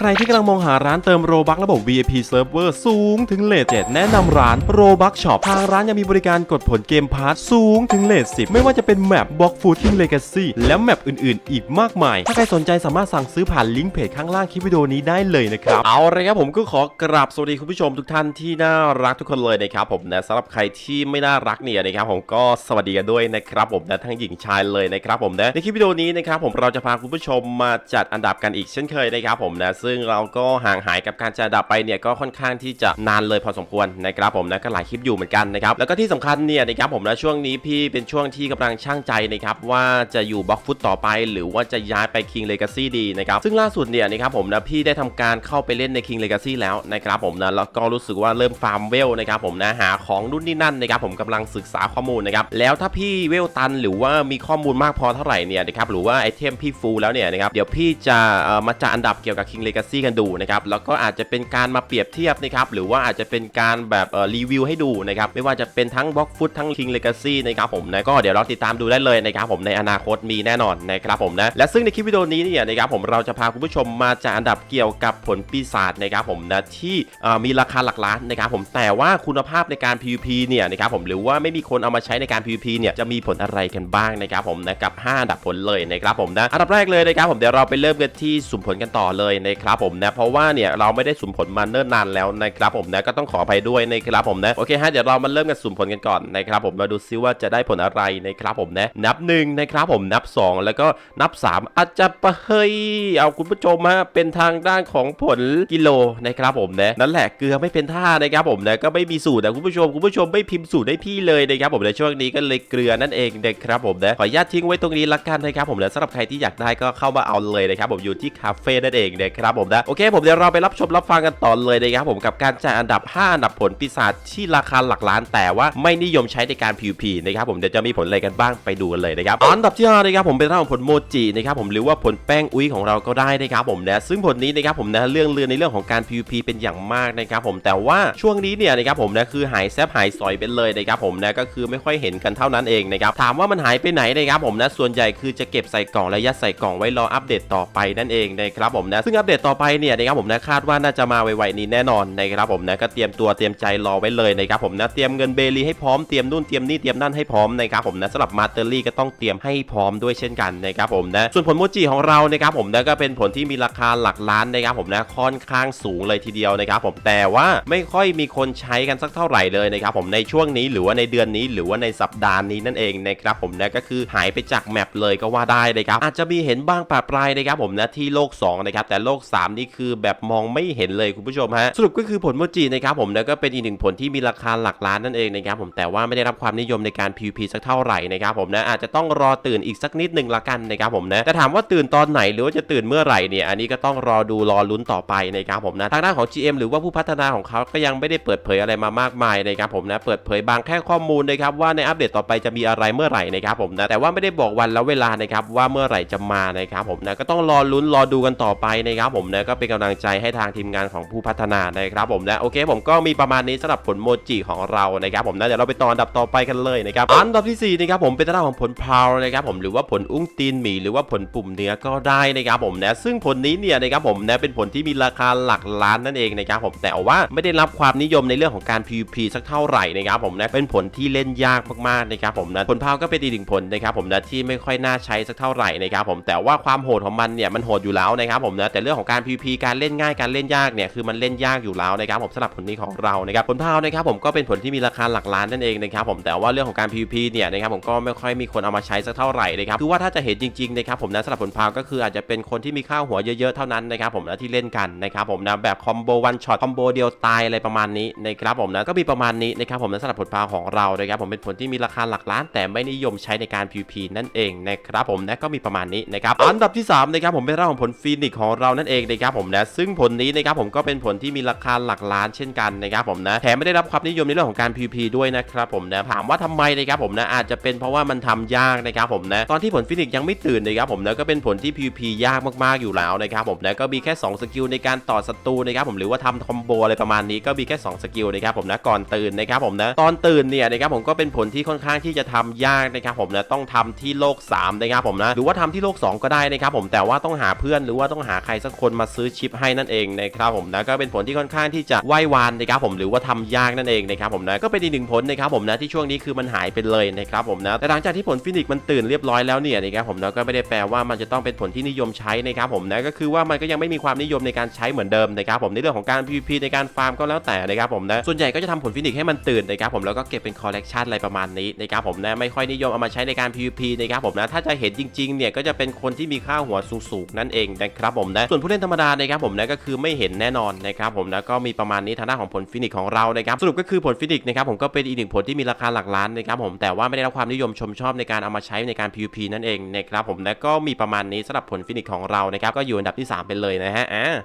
ใครที่กำลังมองหาร้านเติมโรบักระบบ VIP Server สูงถึงเลท7แนะนำร้านโรบักช็อปทางร้านยังมีบริการกดผลเกมพาร์ทสูงถึงเลท10ไม่ว่าจะเป็นแมปบล็อกฟูดทิ้งเลกาซีและแมปอื่นๆ อีกมากมาย ถ้าใครสนใจสามารถสั่งซื้อผ่านลิงก์เพจข้างล่างคลิปวิดีโอนี้ได้เลยนะครับ เอาเลยครับผมก็ขอกราบสวัสดีคุณผู้ชมทุกท่านที่น่ารักทุกคนเลยนะครับผมนะสำหรับใครที่ไม่น่ารักเนี่ยนะครับผมก็สวัสดีกันด้วยนะครับผมนะทั้งหญิงชายเลยนะครับผมนะในคลิปวิดีโอนี้นะครับผมเราจะพาคุณผู้ชมมาจัดอันดับกันอีกเช่นเคยนะครับผมนะซึ่งเราก็ห่างหายกับการจัดอันดับไปเนี่ยก็ค่อนข้างที่จะนานเลยพอสมควรนะครับผมนะก็หลายคลิปอยู่เหมือนกันนะครับแล้วก็ที่สำคัญเนี่ยนะครับผมนะช่วงนี้พี่เป็นช่วงที่กำลังช่างใจนะครับว่าจะอยู่บล็อกฟุตต่อไป หรือว่าจะย้ายไป King Legacy ดีนะครับซึ่งล่าสุดเนี่ยนะครับผมนะพี่ได้ทำการเข้าไปเล่นใน King Legacy แล้วนะครับผมนะแล้วก็รู้สึกว่าเริ่มฟาร์มเวลนะครับผมนะหาของรุ่นนี่นั่นนะครับผมกำลังศึกษาข้อมูลนะครับแล้วถ้าพี่เวลตันหรือว่ามีข้อมูลมากพอเท่าไหร่เนี่ยนะครับหรือว่าไอเทมพี่ฟูลแล้วเนี่ยนะครับเดี๋ยวพี่จะเอ่อมาจัดอันดับเกี่ยวกับ King Legacy กันดูนะครับแล้วก็อาจจะเป็นการมาเปรียบเทียบนะครับหรือว่าอาจจะเป็นการแบบรีวิวให้ดูนะครับไม่ว่าจะเป็นทั้งบล็อกฟุตทั้ง King Legacy นะครับผมนะก็เดี๋ยวเราติดตามดูได้เลยนะครับผมในอนาคตมีแน่นอนนะครับผมนะและซึ่งในคลิปวิดีโอนี้เนี่ยนะครับผมเราจะพาคุณผู้ชมมาจัดอันดับเกี่ยวกับผลปีศาจนะครับผมนะที่มีราคาหลักล้านนะครับผมแต่ว่าคุณภาพในการ PVP เนี่ยนะครับผมหรือว่าไม่มีคนเอามาใช้ในการ PVP เนี่ยจะมีผลอะไรกันบ้างนะครับผมนะกับ 5 อันดับผลเลยนะครับผมนะอันดับแรกเลยนะครับผมเดี๋ยวเราไปเริ่มกันที่สุ่มผลกันต่อเลยนะครับครับผมนะเพราะว่าเนี่ยเราไม่ได้สุ่มผลมาเนิ่นนานแล้วนะครับผมนะก็ต้องขออภัยด้วยนะครับผมนะโอเคฮะเดี๋ยวเรามาเริ่มกันสุ่มผลกันก่อนนะครับผมมาดูซิว่าจะได้ผลอะไรนะครับผมนะนับหนึ่งนะครับผมนับสองแล้วก็นับสามอาจจะปะเฮยเอาคุณผู้ชมฮะเป็นทางด้านของผลกิโลนะครับผมนะนั่นแหละเกลือไม่เป็นท่านะครับผมนะก็ไม่มีสูตรนะคุณผู้ชมคุณผู้ชมไม่พิมพ์สูตรให้พี่เลยนะครับผมในช่วงนี้ก็เลยเกลือนั่นเองนะครับผมนะขออนุญาตทิ้งไว้ตรงนี้ละกันนะครับผมนะสำหรับใครที่อยากได้ก็เข้ามาเอาเลยนะครับผมอยู่ที่คาเฟ่นั่นเองนะครับผมนะโอเค ผมเดี๋ยวเราไปรับชมรับฟังกันต่อเลยนะครับผมกับการจัดอันดับ 5 อันดับผลปีศาจที่ราคาหลักล้าน แต่ว่าไม่นิยมใช้ในการ PVP นะครับผมเดี๋ยวจะมีผลอะไรกันบ้างไปดูกันเลยนะครับอันดับที่5นะครับผมเป็นเรื่องของผลโมจินะครับผมหรือว่าผลแป้งอุ้ยของเราก็ได้นะครับผมนะซึ่งผลนี้นะครับผมนะเรื่องเลือในเรื่องของการ PVP เป็นอย่างมากนะครับผมแต่ว่าช่วงนี้เนี่ยนะครับผมนะคือหายแซบหายสอยไปเลยนะครับผมนะก็คือไม่ค่อยเห็นกันเท่านั้นเองนะครับถามว่ามันหายไปไหนนะครับผมนะส่วนใหญ่คือจะเก็บใส่กล่องและยัดใส่กล่องไว้รออัปเดตต่อไปนั่นเองนะครับผมนะซึ่งอัปเดตต่อไปเนี่ยนะครับผมนะคาดว่าน่าจะมาไวๆนี้แน่นอนนะครับผมนะก็เตรียมตัวเตรียมใจรอไว้เลยนะครับผมนะเตรียมเงินเบลีให้พร้อมเตรียมนู่นเตรียมนี่เตรียมนั่นให้พร้อมนะครับผมนะสำหรับมาสเตอรี่ก็ต้องเตรียมให้พร้อมด้วยเช่นกันนะครับผมนะส่วนผลโมจิของเรานะครับผมนะก็เป็นผลที่มีราคาหลักล้านนะครับผมนะค่อนข้างสูงเลยทีเดียวนะครับผมแต่ว่าไม่ค่อยมีคนใช้กันสักเท่าไหร่เลยนะครับผมในช่วงนี้หรือว่าในเดือนนี้หรือว่าในสัปดาห์นี้นั่นเองนะครับผมนะก็คือหายไปจากแมปเลยก็ว่าได้นะครับอาจจะมีเห็นบ้างปะปลายนะครับผมนะที่โลก2นะครับแต่โลก3นี่คือแบบมองไม่เห็นเลยคุณผู้ชมฮะสรุปก็คือผลโมจินะครับผมนะก็เป็นอีกหนึ่งผลที่มีราคาหลักล้านนั่นเองนะครับผมแต่ว่าไม่ได้รับความนิยมในการ PVP สักเท่าไหร่นะครับผมนะอาจจะต้องรอตื่นอีกสักนิดหนึ่งละกันนะครับผมนะแต่ถามว่าตื่นตอนไหนหรือว่าจะตื่นเมื่อไหร่เนี่ยอันนี้ก็ต้องรอดูรอลุ้นต่อไปนะครับผมนะทางด้านของ GM หรือว่าผู้พัฒนาของเขาก็ยังไม่ได้เปิดเผยอะไรมามากมายนะครับผมนะเปิดเผยบางแค่ข้อมูลนะครับว่าในอัปเดตต่อไปจะมีอะไรเมื่อไหร่นะครับผมนะแต่ว่าไม่ได้บอกวันและเวลานะครับว่าเมื่อไหร่จะมานะครับผมนะก็ต้องรอลุ้นรอดูกันต่อไปนะครับผมนะก็เป็นกำลังใจให้ทางทีมงานของผู้พัฒนานะครับผมนะโอเค ผมก็มีประมาณนี้สำหรับผลโมจิของเรานะครับผมนะเดี๋ยวเราไปต่ออันดับต่อไปกันเลยนะครับอันดับที่สี่นะครับผมเป็นทางด้านของผลพาวนะครับผมหรือว่าผลอุ้งตีนหมีหรือว่าผลปุ่มเนื้อก็ได้นะครับผมนะซึ่งผลนี้เนี่ยนะครับผมนะเป็นผลที่มีราคาหลักล้านนั่นเองนะครับผมแต่ว่าไม่ได้รับความนิยมในเรื่องของการ PVP สักเท่าไหร่นะครับผมนะเป็นผลที่เล่นยากมากๆนะครับผมนะผลพาวก็เป็นอีกหนึ่งผลนะครับผมนะที่ไม่ค่อยน่าใช้สักเท่าไหร่นะครับผมแต่ว่าความโหดของมันเนี่ยมันโหดอยู่แล้วนะครับผมนะแต่เรื่องของการ PVP การเล่นง่ายการเล่นยากเนี่ยคือมันเล่นยากอยู่แล้วนะครับผมสำหรับผลนี้ของเรานะครับผลพาวนะครับผมก็เป็นผลที่มีราคาหลักล้านนั่นเองนะครับผมแต่ว่าเรื่องของการ PVP เนี่ยนะครับผมก็ไม่ค่อยมีคนเอามาใช้สักเท่าไหร่นะครับคือว่าถ้าจะเห็นจริงๆนะครับผมนะสำหรับผลพาวก็คืออาจจะเป็นคนที่มีข้าวหัวเยอะๆเท่านั้นนะครับผมนะที่เล่นกันนะครับผมนะแบบคอมโบวันช็อตคอมโบเดียวตายอะไรประมาณนี้นะครับผมนะก็มีประมาณนี้นะครับผมนะสำหรับผลพาวของเรานะครับผมเป็นผลที่มีราคาหลักล้าน แต่ไม่นิยมใช้ในการ PVP นั่นเองนะครับผมนะก็มีประมาณนี้นะครับอันดับที่3นะครับผมเป็นเรื่องของผลฟีนิกของเรานั่นเองนะครับผมนะซึ่งผลนี้นะครับผมก็เป็นผลที่มีราคาหลักล้านเช่นกันนะครับผมนะแถมไม่ได้รับความนิยมในเรื่องของการ PVP ด้วยนะครับผมนะถามว่าทำไมนะครับผมนะอาจจะเป็นเพราะว่ามันทำยากนะครับผมนะตอนที่ผลฟินิกยังไม่ตื่นนะครับผมนะก็เป็นผลที่ PVP ยากมากๆอยู่แล้วนะครับผมนะก็มีแค่ 2 สกิลในการต่อศัตรูนะครับผมหรือว่าทำคอมโบอะไรประมาณนี้ก็มีแค่ 2 สกิลนะครับผมนะก่อนตื่นนะครับผมนะตอนตื่นเนี่ยนะครับผมก็เป็นผลที่ค่อนข้างที่จะทำยากนะครับผมนะต้องทำที่โลก3นะครับผมนะหรือว่าทำที่โลก 2 ก็ได้นะครับผมแต่ว่าต้องหาเพื่อนหรือว่าต้องหาใครสักคนคนมาซื้อชิปให้นั่นเองนะครับผมนะก็เป็นผลที่ค่อนข้างที่จะไหววานนะครับผมหรือว่าทำยากนั่นเองนะครับผมนะก็เป็นอีกหนึ่งผลนะครับผมนะที่ช่วงนี้คือมันหายไปเลยนะครับผมนะแต่หลังจากที่ผลฟินิกซ์มันตื่นเรียบร้อยแล้วเนี่ยนะครับผมนะก็ไม่ได้แปลว่ามันจะต้องเป็นผลที่นิยมใช้นะครับผมนะก็คือว่ามันก็ยังไม่มีความนิยมในการใช้เหมือนเดิมนะครับผมในเรื่องของการ PVP ในการฟาร์มก็แล้วแต่นะครับผมนะส่วนใหญ่ก็จะทำผลฟินิกซ์ให้มันตื่นนะครับผมแล้วก็เก็บเป็นคอลเลกชันอะไรประมาณนี้นะครับผมนะไม่ค่อยนิยมเอามาใช้ในการ PVP นะครับผมนะถ้าจะเห็นจริงๆเนี่ยก็จะเป็นคนที่มีค่าหัวสูงๆนั่นเองนะครับผมนะส่วนผู้เล่นธรรมดานะครับผมนะก็คือไม่เห็นแน่นอนนะครับผมนะก็มีประมาณนี้ทางด้านของผลฟินิกของเรานะครับสรุปก็คือผลฟินิกนะครับผมก็เป็นอีกหนึ่งผลที่มีราคาหลักล้านนะครับผมแต่ว่าไม่ได้รับความนิยมชมชอบในการเอามาใช้ในการ PVP นั่นเองนะครับผมนะก็มีประมาณนี้สำหรับผลฟินิกของเรานะครับก็อยู่อันดับที่ 3 ไปเลยนะฮะ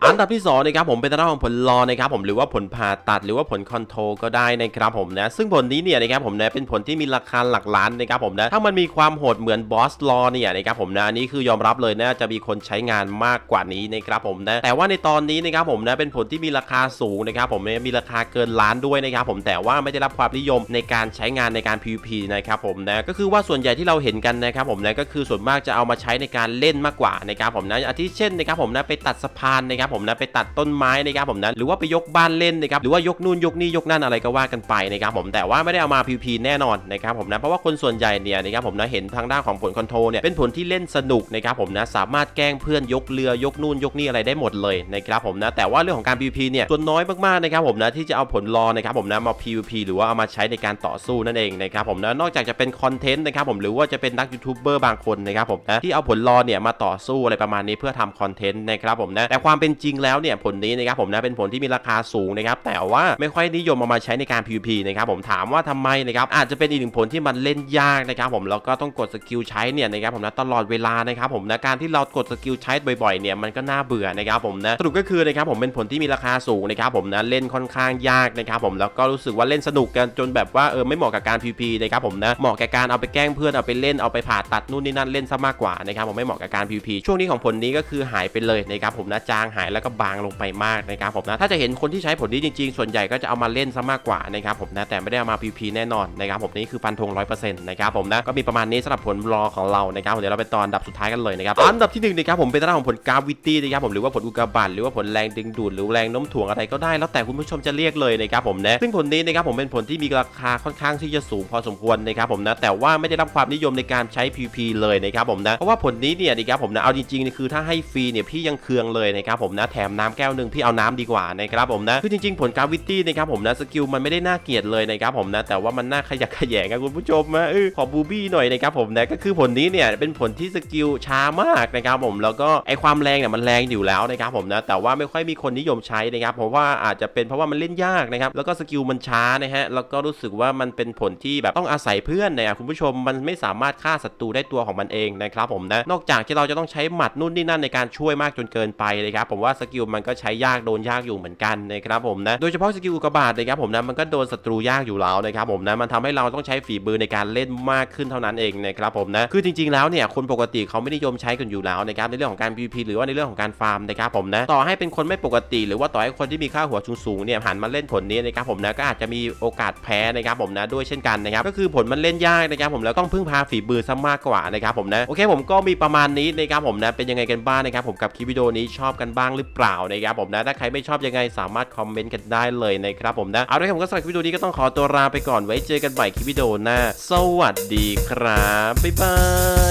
อันดับที่2นะครับผมเป็นทางด้านของผลรอนะครับผมหรือว่าผลผ่าตัดหรือว่าผลคอนโทรลก็ได้นะครับผมนะซึ่งผลนี้เนี่ยนะครับผมนะเป็นผลที่มีราคาหลักล้านนะครับผมนะถ้ามันมีความโหดเหมือนบอสลอเนี่ยนะครับผมนะอันนี้คือยอมรับเลยนะจะมีคนใช้งานมากกว่านี้นะครับผมนะแต่ว่าในตอนนี้นะครับผมนะเป็นผลที่มีราคาสูงนะครับผมมีราคาเกินล้านด้วยนะครับผมแต่ว่าไม่ได้รับความนิยมในการใช้งานในการ PVP นะครับผมนะก็คือว่าส่วนใหญ่ที่เราเห็นกันนะครับผมนะก็คือส่วนมากจะเอามาใช้ในการเล่นมากกว่านะครับผมนะอาทิเช่นนะครับผมนะไปตัดสะพานนะครับผมนะไปตัดต้นไม้นะครับผมนะหรือว่าไปยกบ้านเล่นนะครับหรือว่ายกนู่นยกนี่ยกนั่นอะไรก็ว่ากันไปนะครับผมแต่ว่าไม่ได้เอามา PVP แน่นอนนะครับผมนะเพราะว่าคนส่วนใหญ่เนี่ยนะครับผมนะเห็นทางด้านของผลคอนโทรเนี่ยเป็นผลที่เล่นสนุกนะครับผมนะสามารถแกล้งเพื่อนยกเรือยกนู่นยกนี่อะไรได้หมดเลยนะครับผมนะแต่ว่าเรื่องของการ PVP เนี่ยส่วนน้อยมากๆนะครับผมนะที่จะเอาผลรอนะครับผมนะมา PVP หรือว่าเอามาใช้ในการต่อสู้นั่นเองนะครับผมนะนอกจากจะเป็นคอนเทนต์นะครับผมหรือว่าจะเป็นนักยูทูบเบอร์บางคนนะครับผมนะที่เอาผลรอเนี่ยมาต่อสู้อะไรประมาณนี้เพื่อทำคอนเทนต์นะครับผมนะแต่ความเป็นจริงแล้วเนี่ยผลนี้นะครับผมนะเป็นผลที่มีราคาสูงนะครับแต่ว่าไม่ค่อยนิยมเอามาใช้ในการ PVP นะครับผมถามว่าทำไมนะครับอาจจะเป็นอีกหนึ่งผลที่มันเล่นยากนะครับผมแล้วก็ต้องกดสกิลใช้เนี่ยนะครับผมนะตลอดเวลานะครับผมนะการที่เรากดสกิลใช้บ่อยๆเนี่ยมันก็น่าเบื่อนะครับผมนะสรุปก็คือนะครับผมเป็นผลที่มีราคาสูงนะครับผมนะเล่นค่อนข้างยากนะครับผมแล้วก็รู้สึกว่าเล่นสนุกกันจนแบบว่าเออไม่เหมาะกับการ PVP นะครับผมนะเหมาะแก่การเอาไปแกล้งเพื่อนเอาไปเล่นเอาไปผ่าตัดนู่นนี่นั่นเล่นซะมากกว่านะครับผมไม่เหมาะกับการ PVP ช่วงนี้ของผลนี้ก็คือหายไปเลยนะครับผมนะจางหายแล้วก็บางลงไปมากนะครับผมนะถ้าจะเห็นคนที่ใช้ผลนี้จริงๆ ส่วนใหญ่ก็จะเอามาเล่นซะมากกว่านะครับผมนะแต่ไม่ได้เอามา PVP แน่นอนนะครับผมนี่คือฟันธง100%นะครับผมนะก็มีประมาณนี้สำหรับผลรอของเรานะครับเดี๋ยวเราไปตอนดับสุดท้ายกันเลยนะครับอันดับที่หนึ่งนะครับผมเป็นทาของผลกราวิตี้นะครับผมหรือว่าผลอุกกาบาตหรือว่าผลแรงดึงดูดหรือแรงโน้มถ่วงอะไรก็ได้ แล้วแต่คุณผู้ชมจะเรียกเลยนะครับผมนะซึ่งผลนี้นะครับผมเป็นผลที่มีราคาค่อนข้างที่จะสูงพอสมควรนะครับผมนะแต่ว่าไม่ได้รับความนิยมในการใช้ PP เลยนะครับผมนะเพราะว่าผลนี้เนี่ยนะครับผมนะเอาจริงๆนี่คือถ้าให้ฟรีเนี่ยพี่ยังเคืองเลยนะครับผมนะแถมน้ำแก้วหนึ่งพี่เอาน้ำดีกว่านะครับผมนะคือจริงๆผลกราวิตี้นะครับผมนะสกิลมันไม่ได้น่าเกลียดเลยนะครับผมนะแต่ว่ามันน่าขยักขยแยงครับคุณผู้ชมนะเออขอบูบี้หน่อยนะครับผมนะก็คือผลนี้เนี่ยเป็นผลที่สกิลช้ามากนะครับผมแล้วก็ไอความแรงเนี่ยมันแรงอยู่แล้วนะครับผมนะแต่ว่าไม่ค่อยมีคนนิยมใช้นะครับเพราะว่าอาจจะเป็นเพราะว่ามันเล่นยากนะครับแล้วก็สกิลมันช้านะฮะแล้วก็รู้สึกว่ามันเป็นผลที่แบบต้องอาศัยเพื่อนเนี่ยคุณผู้ชมมันไม่สามารถฆ่าศัตรูได้ตัวของมันเองนะครับผมนะนอกจากที่เราจะต้องใช้หมัดนู่นนี่นั่นในการช่วยมากจนเกินไปนะครับผมว่าสกิลมันก็ใช้ยากโดนยากอยู่เหมือนกันนะครับผมนะโดยเฉพาะสกิลอุกบาตนะครับผมนะมันก็โดนศัตรูยากอยู่แล้วนะครับผมนะมันทำให้เราต้องใช้ฝีมือในการเล่นมากขึ้นเท่านั้นเองนะครับผมนะคือจริง ๆแล้วเนี่ยคนปกติเขาไม่นิยมใช้กันอยู่แล้วนะครับในเรื่องของการ PVP หรือว่าในเรื่องของการฟาร์มนะครับผมนะต่อให้เป็นคนไม่ปกติ หรือว่าต่อให้คนที่มีค่าหัวสูงๆเนี่ยหันมาเล่นผลนี้นะครับผมนะก็อาจจะมีโอกาสแพ้นะครับผมนะด้วยเช่นกันนะครับก็คือผลมันเล่นยากนะครับผมแล้วต้องพึ่งพาฝีมือซะมากกว่านะครับผมนะโอเคผมก็มีประมาณนี้นะครับผมนะเป็นยังไงกันบ้างนะครับผมกับคลิปวิดีโอนี้ชอบกันบ้างหรือเปล่านะครับผมนะถ้าใครไม่ชอบยังไงสามารถคอมเมนต์กันได้เลยนะครับผมนะเอาละครับผมก็สำหรับคลิปวิดีโอนี้ก็ต้องขอตัวลาไปก่อนไว้เจอกันใหม่คลิปวิดีโอหน้า สวัสดีครับบ๊ายบา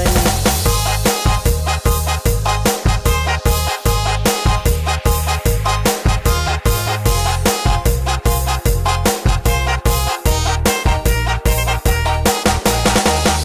ย